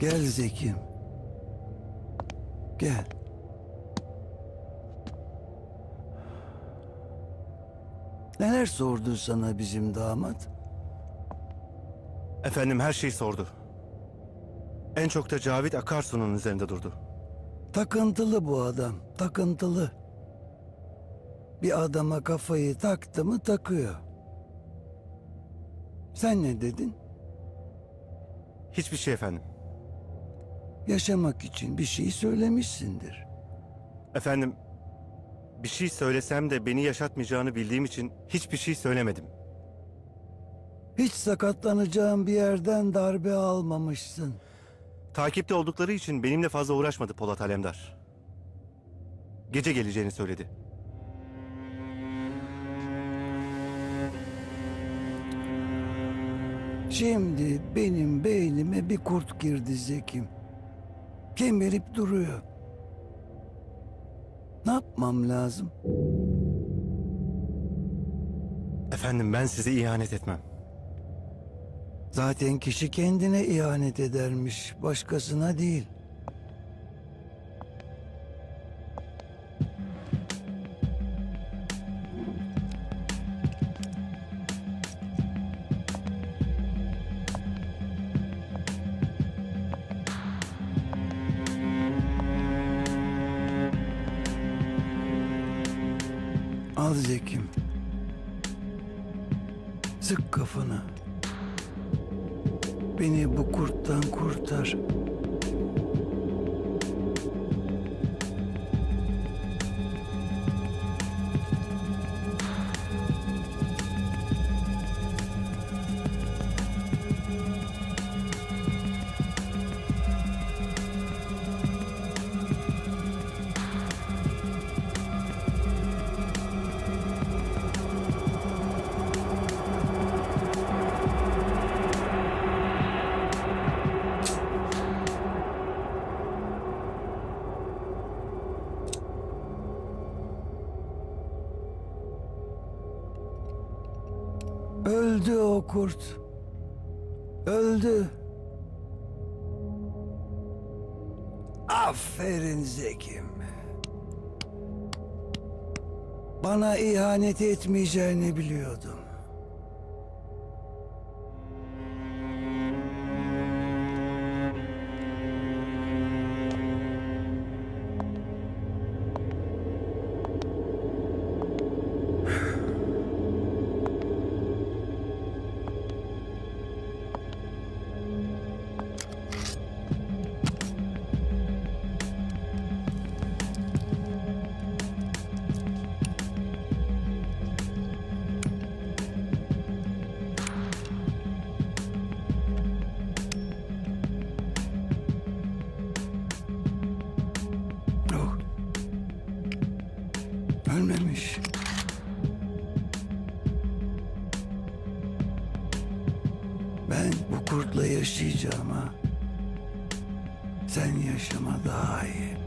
Gel Zekim. Gel. Neler sordu sana bizim damat? Efendim her şeyi sordu. En çok da Cavit Akarsu'nun üzerinde durdu. Takıntılı bu adam, takıntılı. Bir adama kafayı taktı mı takıyor. Sen ne dedin? Hiçbir şey efendim. Yaşamak için bir şey söylemişsindir. Efendim bir şey söylesem de beni yaşatmayacağını bildiğim için hiçbir şey söylemedim. Hiç sakatlanacağın bir yerden darbe almamışsın. Takipte oldukları için benimle fazla uğraşmadı Polat Alemdar. Gece geleceğini söyledi. Şimdi benim beynime bir kurt girdi Zekim. Kemirip duruyor. Ne yapmam lazım? Efendim ben size ihanet etmem. Zaten kişi kendine ihanet edermiş, başkasına değil. Al Zekim. Sık kafana. Beni bu kurttan kurtar. Öldü o kurt. Öldü. Aferin Zekim. Bana ihanet etmeyeceğini biliyordum. Ölmemiş. Ben bu kurtla yaşayacağım ha. Sen yaşama daha iyi.